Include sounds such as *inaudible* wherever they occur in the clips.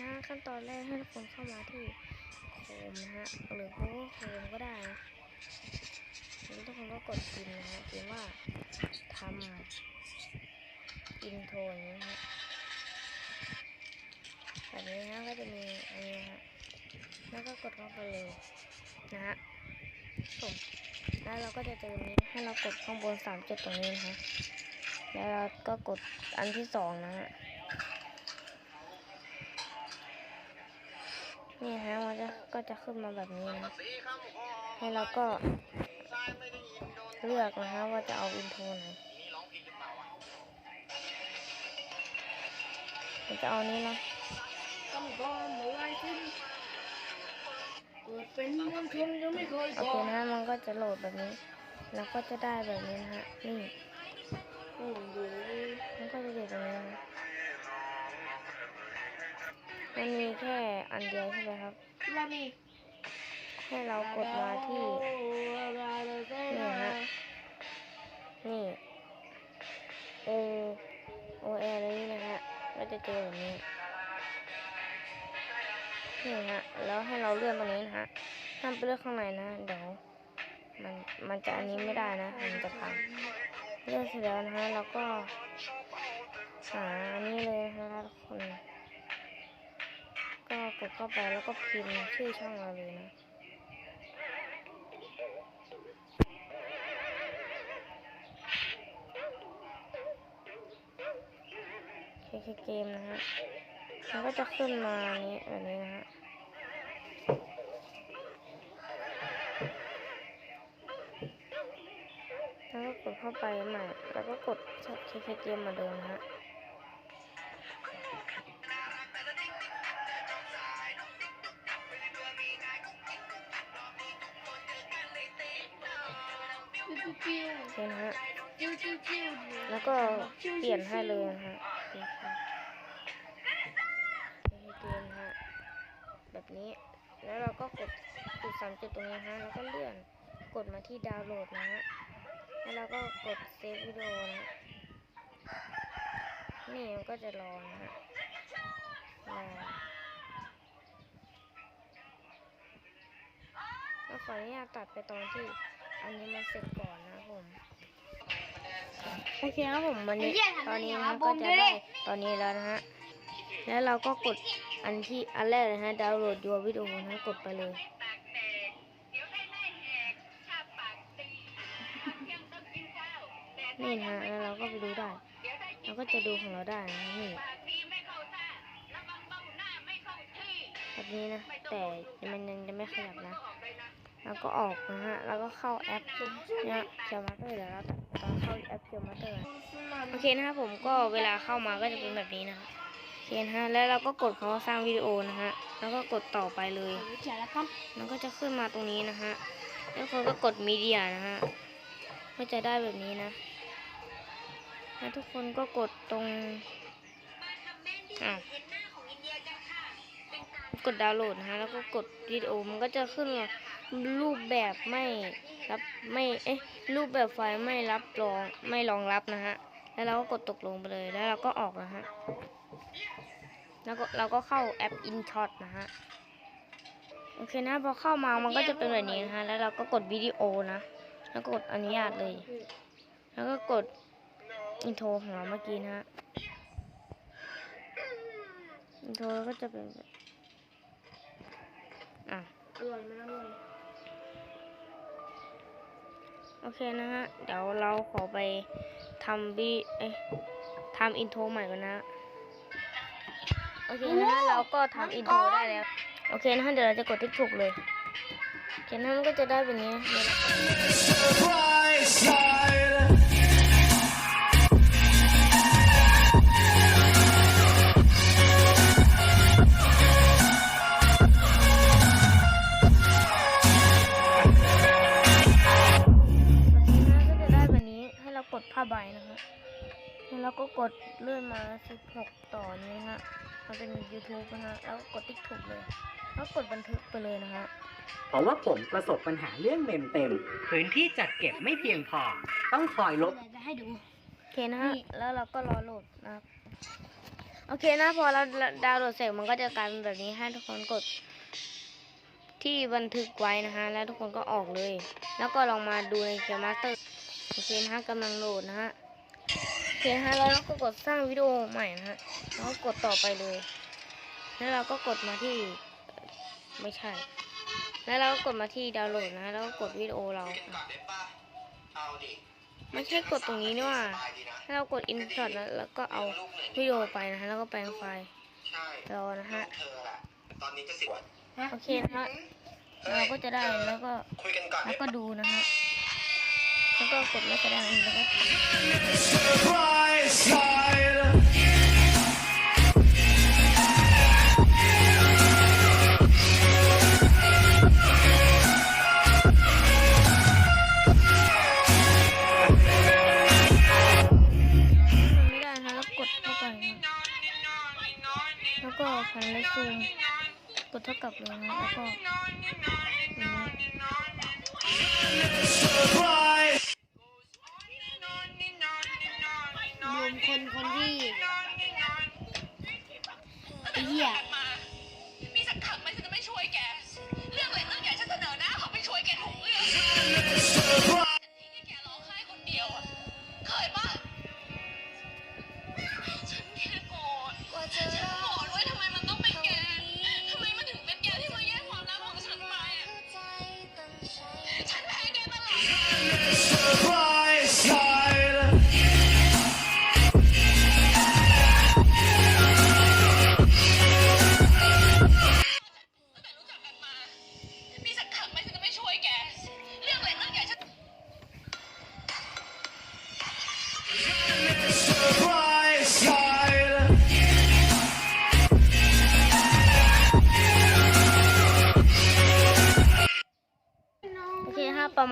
นะฮะขั้นตอนแรกให้ทุกคนเข้ามาที่โคมนะฮะหรือ Google Chrome ก็ได้นะแล้วทุกคนก็กดพิมพ์นะฮะพิมพ์ว่าทำอินโทรอย่างนี้นะฮะแบบนี้นะก็จะมีอันนี้นะฮะแล้วก็กดเข้าไปเลยนะฮะผมแล้วเราก็จะเจอนี้ให้เรากดข้างบนสามจุดตรงนี้นะฮะ แล้วเราก็กดอันที่สองนะฮะนี่ฮะมันจะก็จะขึ้นมาแบบนี้นะให้เราก็เลือกนะฮะว่าจะเอาอินโทรไหนผมจะเอานี้นะต้องรอมือไรขึ้นเกิดเป็นมวลชนยังไม่เคยโอเคนะมันก็จะโหลดแบบนี้ แล้วก็จะได้แบบนี้นะฮะ นี่ อ้โหมันก็จะอยู่ตรงนี้มันมีแค่อันเดียวใช่ไหมครับแล้วนี่ให้เรากดมาที่นี่ฮะนี่โอโอเออะไรนี่นะฮะก็จะเจอแบบนี้นี่ฮะแล้วให้เราเลื่อนตรงนี้นะฮะห้ามไปเลือกข้างในนะเดี๋ยวมันมันจะอันนี้ไม่ได้นะ มันจะพัง เลื่อนเสร็จแล้วนะฮะแล้วก็หาอันนี้เลยนะฮะทุกคน ก็กดเข้าไปแล้วก็พิมพ์ชื่อช่องเราเลยนะเคเกมนะฮะมันก็จะขึ้นมานี้แบบนี้นะฮะ แล้วก็กด เข้าไปใหม่ แล้วก็กดเคเคเกมมาเดิมนะฮะปิ้วปิ้วโอเคนะฮะแล้วก็เปลี่ยนให้เลยนะฮะเกมนะฮะ แบบนี้ แล้วเราก็กดจุดสามจุดตรงนี้ฮะ แล้วก็เลื่อน กดมาที่ดาวน์โหลดนะฮะ แล้วเราก็กดเซฟวิดีโอนะฮะนี่มันก็จะรอนะฮะรอแล้วขออนุญาตตัดไปตอนที่อันนี้มันเสร็จก่อนนะครับผมโอเคครับผมวันนี้ตอนนี้นะก็จะได้ตอนนี้แล้วนะฮะแล้วเราก็กดอันที่อันแรกเลยฮะดาวน์โหลดยัววิดีโอนะกดไปเลย นี่นะแล้วเราก็ไปดูได้ เราก็จะดูของเราได้นะนี่แบบนี้นะ แต่มันยังจะไม่ขยับนะแล้วก็ออกนะฮะ แล้วก็เข้าแอปเนี่ยเคียวมาเตอร์เดี๋ยวเราตอนเข้าแอปเคียวมาเตอร์โอเคนะครับผมก็เวลาเข้ามาก็จะเป็นแบบนี้นะโอเคนะฮะ แล้วเราก็กดคำว่าสร้างวิดีโอนะฮะ แล้วก็กดต่อไปเลยแล้วครับมันก็จะขึ้นมาตรงนี้นะฮะ แล้วคนก็กดมีเดียนะฮะ ก็จะได้แบบนี้นะ แล้วทุกคนก็กดตรงอะกดดาวน์โหลดนะฮะแล้วก็กดวิดีโอมันก็จะขึ้นรูปแบบไม่รับไม่เอ๊ะรูปแบบไฟล์ไม่รับรองไม่รองรับนะฮะแล้วเราก็กดตกลงไปเลยแล้วเราก็ออกนะฮะแล้วก็เราก็เข้าแอป InShot นะฮะโอเคนะพอเข้ามามันก็จะเป็นแบบนี้นะฮะแล้วเราก็กดวิดีโอนะ แล้วกดอนุญาตเลย แล้วก็กด อินโทรของเราเมื่อกี้นะฮะอินโทรก็จะเป็นแบบอะอร่อยไหมอร่อยโอเคนะฮะ เดี๋ยวเราขอไปทำวิเอ้ยทำอินโทรใหม่ก่อนนะ โอเคนะฮะเราก็ทำอินโทรได้แล้ว โอเคนะฮะเดี๋ยวเราจะกดที่ถูกเลย โอเคนะมันก็จะได้แบบนี้ ใบนะคะแล้วเราก็กดเลื่อนมา 16 ต่อนี้นะฮะ มันเป็น YouTube นะฮะ แล้วก็กดติ๊กถูกเลย แล้วกดบันทึกไปเลยนะฮะ เพราะว่าผมประสบปัญหาเรื่องเมมเต็ม พื้นที่จัดเก็บไม่เพียงพอ ต้องคอยลบ จะให้ดู โอเคนะฮะ แล้วเราก็รอโหลดนะครับ โอโอเคนะ พอเราดาวน์โหลดเสร็จมันก็จะกลายเป็นแบบนี้ให้ทุกคนกดที่บันทึกไว้นะฮะ แล้วทุกคนก็ออกเลย แล้วก็ลองมาดูในเคียร์มาสเตอร์ โอเคนะฮะกำลังโหลดนะฮะโอเคนะฮะแล้วเราก็กดสร้างวิดีโอใหม่นะฮะแล้วก็กดต่อไปเลย แล้วเราก็กดมาที่เอ่อไม่ใช่ แล้วเราก็กดมาที่ดาวน์โหลดนะแล้วก็กดวิดีโอเราอะไม่ใช่กดตรงนี้นี่หว่าให้เรากด insert แล้วแล้วก็เอาวิดีโอไปนะฮะแล้วก็แปลงไฟล์รอนะฮะตอนนี้จะสิบวันโอเคนะฮะเราก็จะได้แล้วก็คุยกันก่อนแล้วก็ดูนะฮะ แล้วก็กดไม่แสดงอีกแล้วก็ไม่ได้นะแล้วกดเข้าไปนะแล้วก็พันและซูมกดเท่ากับเลยนะแล้วก็อย่างนี้ร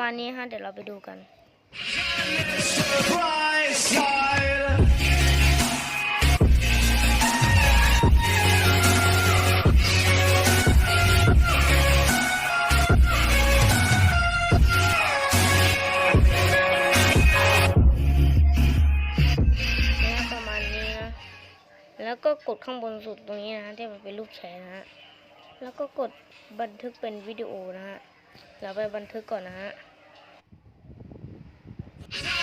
มาณนี้ฮะเดี๋ยวเราไปดูกัน ประมาณนี้นะ แล้วก็กดข้างบนสุดตรงนี้นะฮะที่มันเป็นรูปแชร์นะฮะ แล้วก็กดบันทึกเป็นวิดีโอนะฮะ เราไปบันทึกก่อนนะฮะ Yeah. *laughs*